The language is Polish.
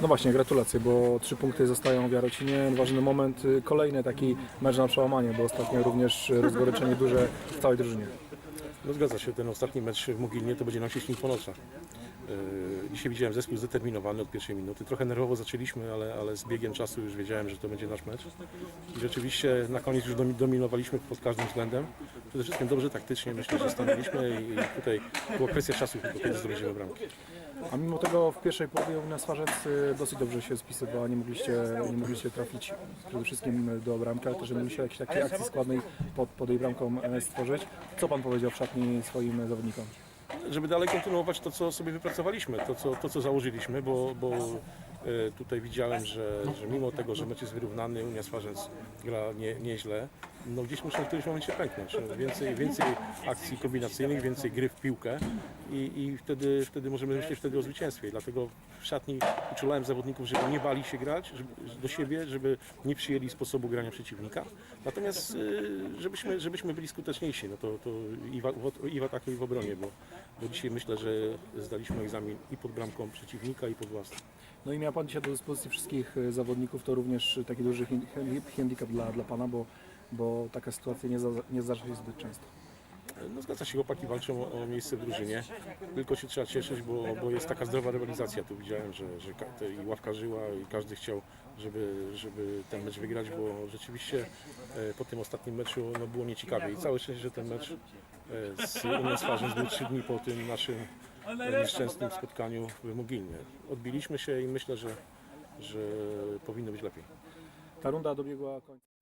No właśnie, gratulacje, bo trzy punkty zostają w Jarocinie. Ważny moment, y, kolejny taki mecz na przełamanie, bo ostatnio również rozgoryczenie duże w całej drużynie. No zgadza się, ten ostatni mecz w Mogilnie to będzie śnić po nocach. Dzisiaj widziałem zespół zdeterminowany od pierwszej minuty. Trochę nerwowo zaczęliśmy, ale, ale z biegiem czasu już wiedziałem, że to będzie nasz mecz. I rzeczywiście na koniec już domi- dominowaliśmy pod każdym względem. Przede wszystkim dobrze taktycznie myślę, że stanęliśmy i tutaj była kwestia czasu, tylko kiedy zdobędziemy bramkę. A mimo tego w pierwszej połowie u nas y, dosyć dobrze się spisywała, nie mogliście, nie mogliście trafić przede wszystkim do bramki, ale też mogliście jakiejś takiej akcji składnej pod, pod jej bramką e, stworzyć. Co Pan powiedział w szatni swoim zawodnikom? Żeby dalej kontynuować to, co sobie wypracowaliśmy, to, co, to, co założyliśmy, bo, bo e, tutaj widziałem, że, że mimo tego, że mecz jest wyrównany, Unia Swarzędz gra nie, nieźle, no gdzieś muszą w którymś momencie pęknąć. Więcej, więcej akcji kombinacyjnych, więcej gry w piłkę i, i wtedy, wtedy możemy myśleć wtedy o zwycięstwie. Dlatego w szatni uczulałem zawodników, żeby nie bali się grać żeby, do siebie, żeby nie przyjęli sposobu grania przeciwnika. Natomiast y, żebyśmy, żebyśmy byli skuteczniejsi, no to, to i, w, i w ataku, i w obronie, bo, bo dzisiaj myślę, że zdaliśmy egzamin i pod bramką przeciwnika, i pod własną. No i miał Pan dzisiaj do dyspozycji wszystkich y, zawodników, to również taki duży handicap dla, dla Pana, bo, bo taka sytuacja nie, za, nie zdarza się zbyt często. No zgadza się, chłopaki walczą o, o miejsce w drużynie. Tylko się trzeba cieszyć, bo, bo jest taka zdrowa rywalizacja. Tu widziałem, że, że i ławka żyła i każdy chciał, żeby, żeby ten mecz wygrać, bo rzeczywiście e, po tym ostatnim meczu no, było nieciekawie. I całe szczęście, że ten mecz e, z Unią Swarzędz był trzy dni po tym naszym e, nieszczęsnym spotkaniu w Mogilnie. Odbiliśmy się i myślę, że, że powinno być lepiej. Ta runda dobiegła końca.